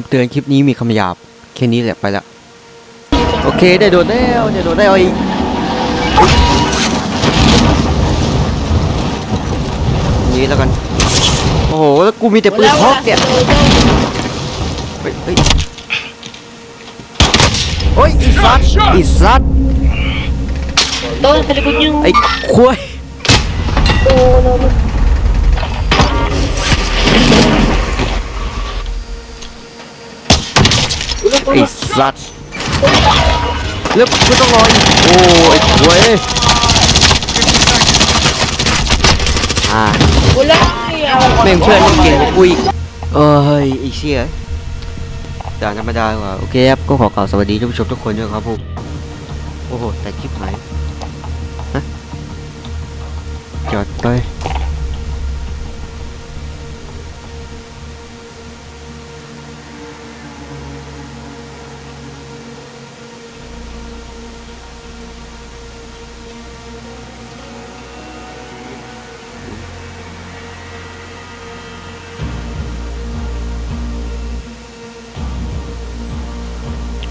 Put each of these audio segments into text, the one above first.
คำเตือนคลิปนี้มีคำหยาบ แค่นี้แหละไปละ โอเคได้โดนแล้วได้โดนแล้วอีกนี้แล้วกัน โอ้โห แล้วกูมีแต่ปืนพกเนี่ยเฮ้ยเฮ้ยโอ้ยอีสัตว์อีสัตว์ Doon, sa likod niyo. ไอ้ควาย ไอ้สัตว์แล้วกูต้องรออีกโอ้ไอ้ควายอ่า Wala. Ayaw. แม่งเพื่อนเก่งกว่ากูอีกเอ้ยไอ้เชี่ยด่านธรรมดากว่าโอเคครับก็ขอกล่าวสวัสดีท่านผู้ชมทุกคนด้วยครับผมโอ้โหแต่คลิปไหนฮะจอดไป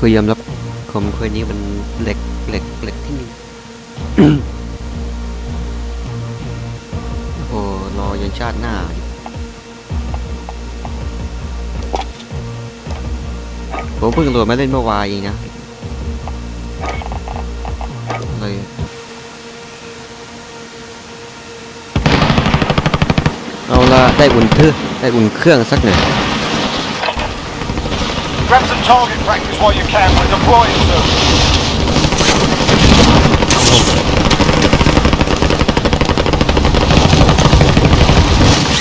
คือยอมรับผมเคยนี้มันเหล็กเหล็กเหล็กที่นี่โอ้รอยันชาติหน้าผมเพิ่งโหลดมาเล่นเมื่อวานเองนะเลยเอาละได้อุ่นเทือได้อุ่นเครื่องสักหน่อย Grab some target practice while you can. We're deploying soon.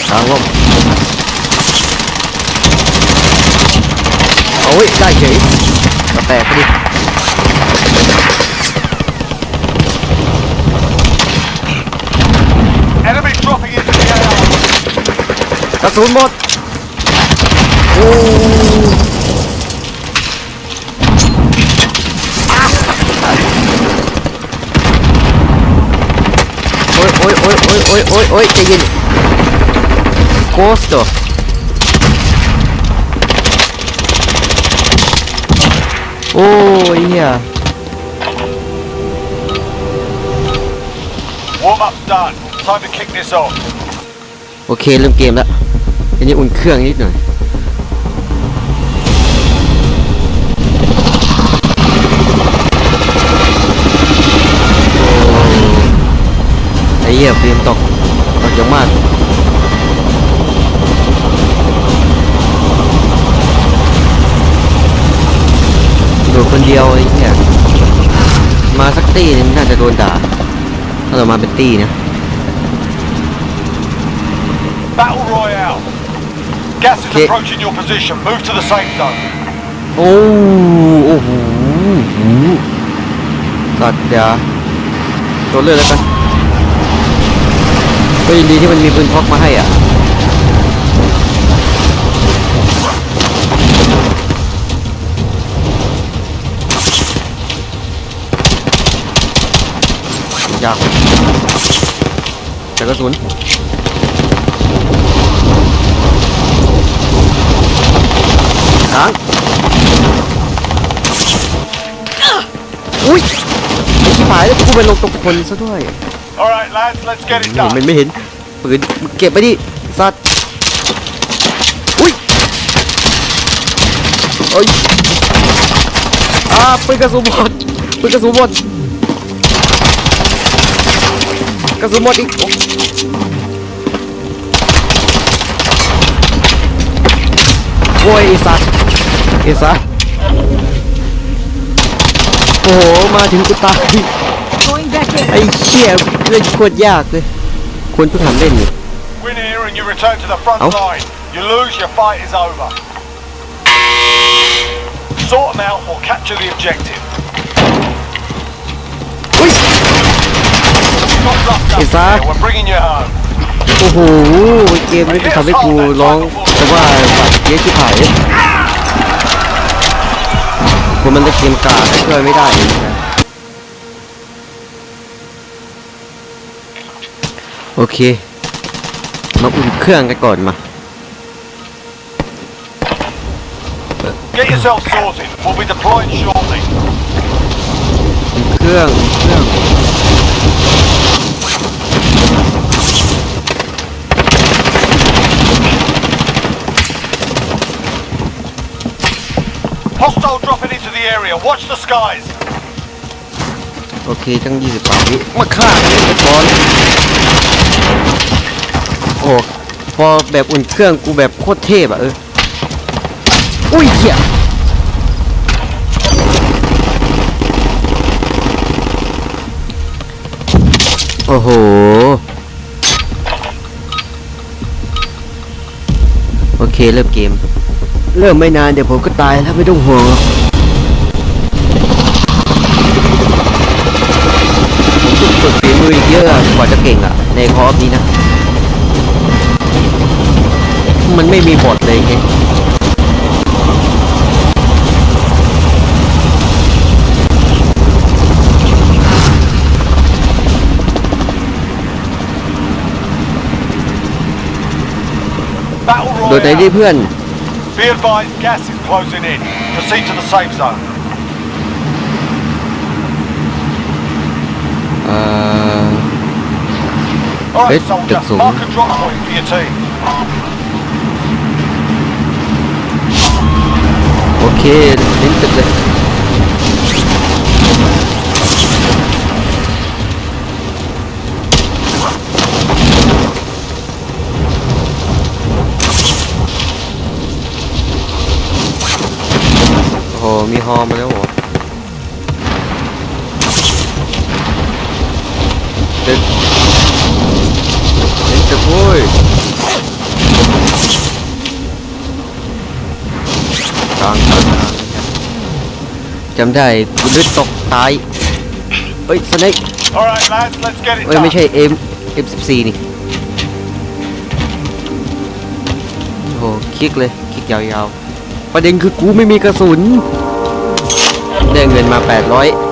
ทางลมโอ้ยได้เฉยกระแตกพอดี Enemy dropping into the AR. กระสุนหมดโอ้โอ้ยโอ้ยโอ้ยโอ้ยโอ้ยโอ้ยโอ้ยใจเย็นโกสต์ โอ้ยเฮีย Warm up's done. Time to kick this off. โอเคเริ่มเกมแล้วอันนี้อุ่นเครื่องนิดหน่อย เหี้ยฟิล์มตกตกเยอะมากโดดคนเดียวไอ้เหี้ยมาสักตีนึงน่าจะโดนด่าถ้าเรามาเป็นตีนะ Battle Royale. Gas is Okay. approaching your position. Move to the safe zone. โอ้โอ้โหสัตว์เดี๋ยวตัวเลือกแล้วกัน ก็ยินดีที่มันมีปืนพกมาให้อะยากแต่กระสุนค้างอุ้ยไอ้ชิบหายแล้วกูไปลงตรงคนซะด้วย All right, lads, let's get ไม่ it เห็น done. มันไม่เห็นปืนมึงเก็บไปดิสัตว์อุ้ยโอ้ยอ่าปืนกระสุนหมดปืนกระสุนหมดกระสุนหมดอีกโอ้ยไอ้สัตว์ไอ้สัตว์โอ้โหมาถึงกูตายไอ้เชี่ย เล่นโคตรยากเลยควรเพิ่งหันเล่นนี่ Win here and you return to the front Oh. line. You lose, your fight is over. Sort them out or capture the objective. อุ้ย Not roughed up Is that- here. We're bringing you home. โอ้โหเกมนี้จะทำให้กูร้องแต่ว่าสัตว์เยอะที่ผายผมมันจะเกมกาช่วยไม่ได้ โอเค มาอุ่นเครื่องกันก่อนมาเ Get yourself sorted. We'll be deploying shortly. เครื่องเครื่อง Hostile dropping into the area. Watch the skies. โอเคตั้ง20ปาวิมาฆ่าเลยไปก่อน โอ้พอแบบอุ่นเครื่องกูแบบโคตรเทพอะเออ อุ้ยเหี้ยโอ้โห โอเคเริ่มเกม เริ่มไม่นานเดี๋ยวผมก็ตายแล้วไม่ต้องห่วงผมต้องฝึกฝีมืออีกเยอะอะกว่าจะเก่งอะในคอร์สนี้นะ มันไม่มีบทเลยไง Battle โดยไหนดิ Royale. เพื่อน Be advised, gas is closing in. Proceed to the safe zone. เอ่อ All right, Hey, soldier. โอเคเล่นตึกเลยโอ้โหมีฮอมาแล้วเหรอตึกเล่นตึกโว้ยกลางกลางกลาง จำได้กูนึกตกตายเฮ้ยสเน็ก All right, lads, let's get it เอ้ย done. ไม่ใช่ M M14 นี่โอ้โหคลิกเลยคลิกยาวๆ ประเด็นคือกูไม่มีกระสุน ได้เงินมา 800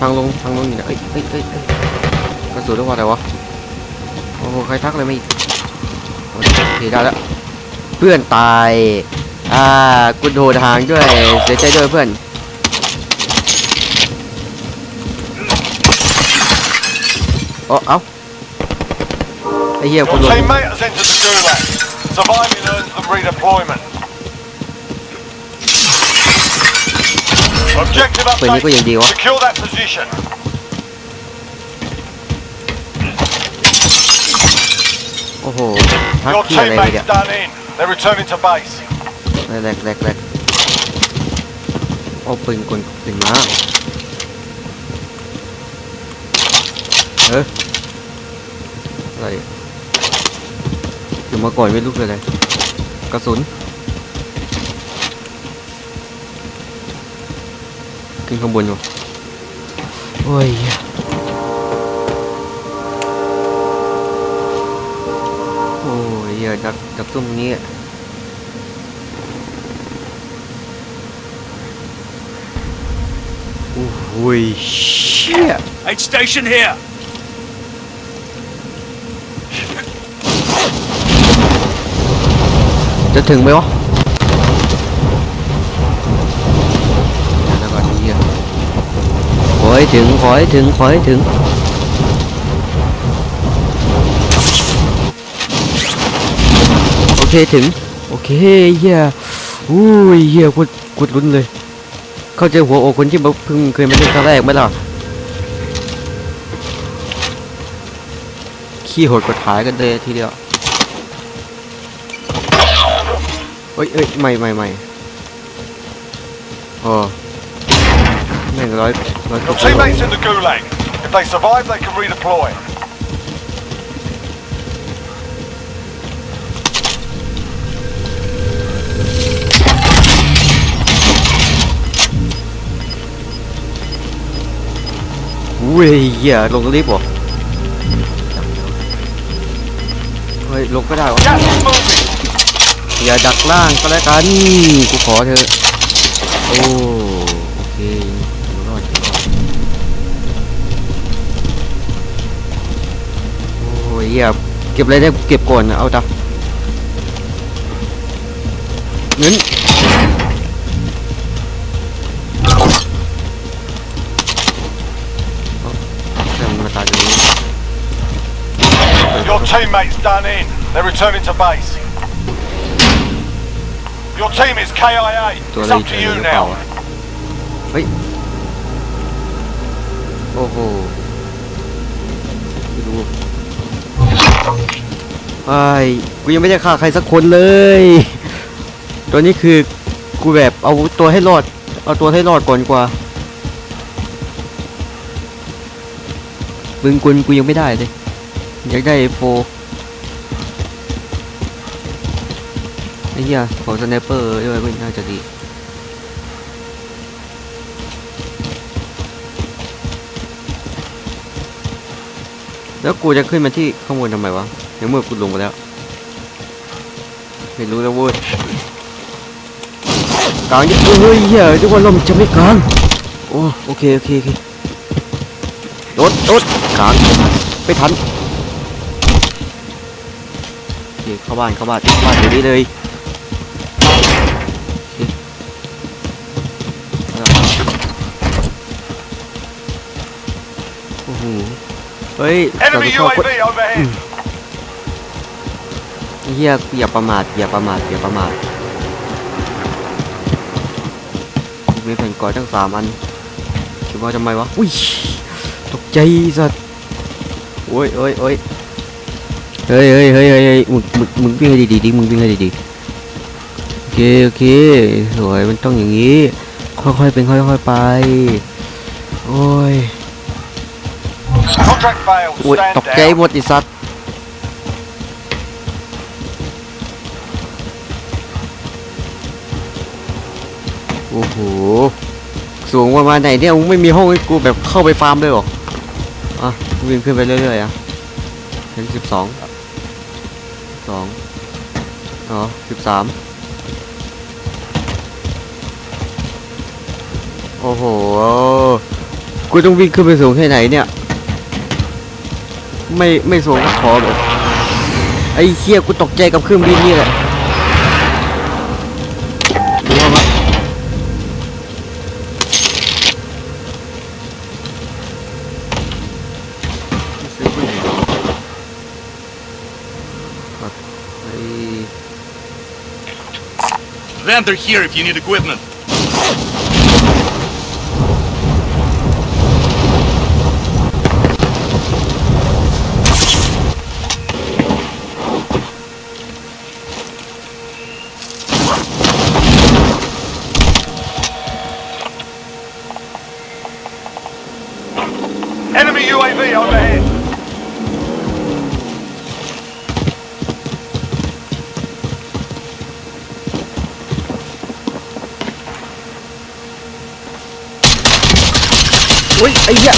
ทางลงทางลงอยู่นเอ้ยเอ้ยเอ้ยเอ้ยกระสุนเรียกว่าอะไรวะโอ้โหใครทักอะไรมาอีกโอเคได้แล้วเพื่อนตายอ่ากูโดดทางด้วยเสียใจด้วยเพื่อนโอ้เอ้าไอ้เหี้ยกู Your โดน teammate has entered the gulag. Surviving earns them redeployment. Objective ปืนนี้ก็ยังดี update. วะ Secure that position. โอ้โหทัก Your ที่อะไรไปเนี่ย teammate's done in. They're returning to base. แรกแรกแรกโอ้ปืนกลปืนม้าเอออะไรอยู่มาก่อนไม่รู้คืออะไรกระสุน ขึ้นข้างบนอยู่โอ้ยโอ้ยเหี้ยดักดักตุ้มนี้อะโอ้โหเชี่ย Aid station here. จะถึงไหมวะเดี๋ยวก่อนนี้อะขอ ให้ถึงขอให้ถึงขอให้ถึง โอเคถึง โอเคเฮียอุ้ยเฮียกดกดลุ้นเลย เข้าใจหัวอกคนที่มาเพิ่งเคยมาเล่นครั้งแรกไหมล่ะขี้โหดกดหายกันเลยทีเดียวเอ้ยเอ้ยไม่ไม่ไม่โอ้ ม่งร้อยร้อยก Your ว่ากิโล teammate's in the gulag. If they survive, they can redeploy. อุ้ยเหี้ยลงลิฟต์เหรอเฮ้ยลงก็ได้วะ Gas is moving. อย่าดักล่างก็แล้วกัน กูขอเถอะ โอ้ หี้ยเก็บอะไรได้เก็บก่อนนะเอาจ้ะเงินเอาแต่มันมาตายตรงนี้ Your teammates done in. They're returning to base. Your team is KIA. ตัว It's อะไร up เฉ to ย you หรือเปล่า now. อะเฮ้ย โอ้โหไม่รู้ ไอ้กูยังไม่ได้ฆ่าใครสักคนเลย ตัวนี้คือกูแบบเอาตัวให้รอด เอาตัวให้รอดก่อนกว่าปืนกุลกูยังไม่ได้เลย อยากได้โฟไอ้เหี้ยของสไนเปอร์ด้วยก็น่าจะดีแล้วกูจะขึ้นมาที่ข้างบนทำไมวะ ในเมื่อกูลงมาแล้ว ไม่รู้แล้วเว้ยกลางยังเฮ้ยเหี้ยทุกคนลมจะไม่กลางโอ้โอเคโอเคโอเครถรถกลางไม่ทันโอเคเข้าบ้านเข้าบ้านเข้าบ้านเดี๋ยวนี้เลยโอ้โหเฮ้ยเราจะ Enemy ชอบคน เฮียอย่าประมาทอย่าประมาทอย่าประมาทมีแผ่นกอดทั้งสามอันคิดว่าทำไมวะอุ้ยตกใจสัตว์โอ้ยโอ้ยโอ้ยเฮ้ยเฮ้ยเฮ้ยเฮ้ยเฮ้ยมึงมึงมึงวิ่งให้ดีๆดิมึงวิ่งให้ดีๆโอเคโอเคสวยมันต้องอย่างนี้ ค่อยๆเป็นค่อยๆไปโอ้ย Contract failed. โอ้ย Stand ตกใจ down. หมดไอีสัตว์ อ้โห สูงประมาณไหนเนี่ยมึงไม่มีห้องให้กูแบบเข้าไปฟาร์มเลยหรอ อะวิ่งขึ้นไปเรื่อยๆอะเป็นสิบสองสองอ๋อสิบสามโอ้โห กูต้องวิ่งขึ้นไปสูงแค่ไหนเนี่ย ไม่ไม่สูงก็ขอแบบไอ้เคียกูตกใจกับเครื่องบินนี่แหละ Vendor here if you need equipment. อุ้ยไอ้เหี้ย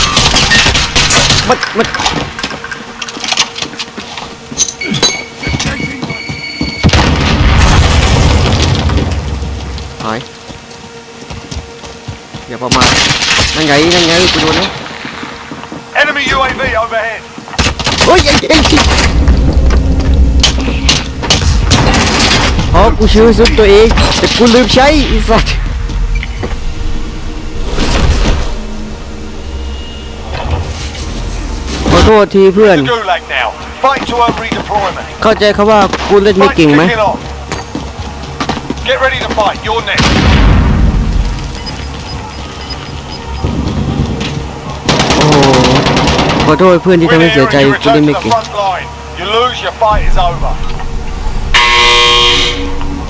มันมันหายอย่าประมาทนั่นไงนั่นไงกูโดนแล้ว Enemy UAV overhead. เฮ้ยไอ้ไอ้อ๋อกูชื่อซุปตัวเองแต่กูลืมใช้ไอีสัตว์ ทษทีเพื่อน The Gulag now. Fight to earn redeployment. เข้าใจเขาว่ากูเล่นไม่ Fight's เก่งไหม kicking off. Get ready to fight. You're next. โอ้โหขอโทษเพื่อนที่ทำ Win ให้ here เสียใจ and you กูเล่น return to ไม่ the เก่ง front line. You lose, your fight is over.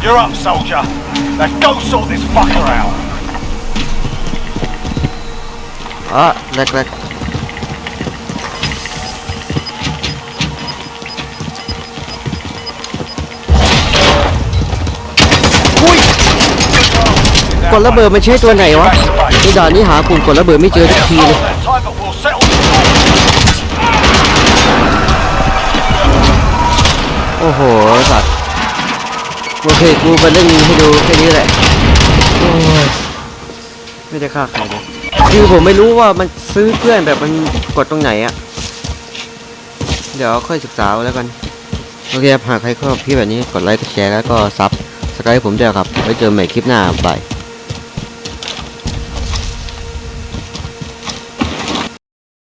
You're up, soldier. Now go sort this fucker out. อะแรกแกดระเบิดมันใช้ตัวไหนวะในด่านนี้หากลุ่มกดระเบิดไม่เจอสักทีเลยโอ้โหสัตว์โอเคกูมาเล่นให้ดูแค่นี้แหละไม่ได้ฆ่าใครเลยคือผมไม่รู้ว่ามันซื้อเพื่อนแบบมันกดตรงไหนอะเดี๋ยวค่อยศึกษาแล้วกันโอเคครับหากใครชอบคลิปแบบนี้กดไลค์กดแชร์แล้วก็ซับสไครต์ผมด้วยครับไว้เจอกันใหม่คลิปหน้าบาย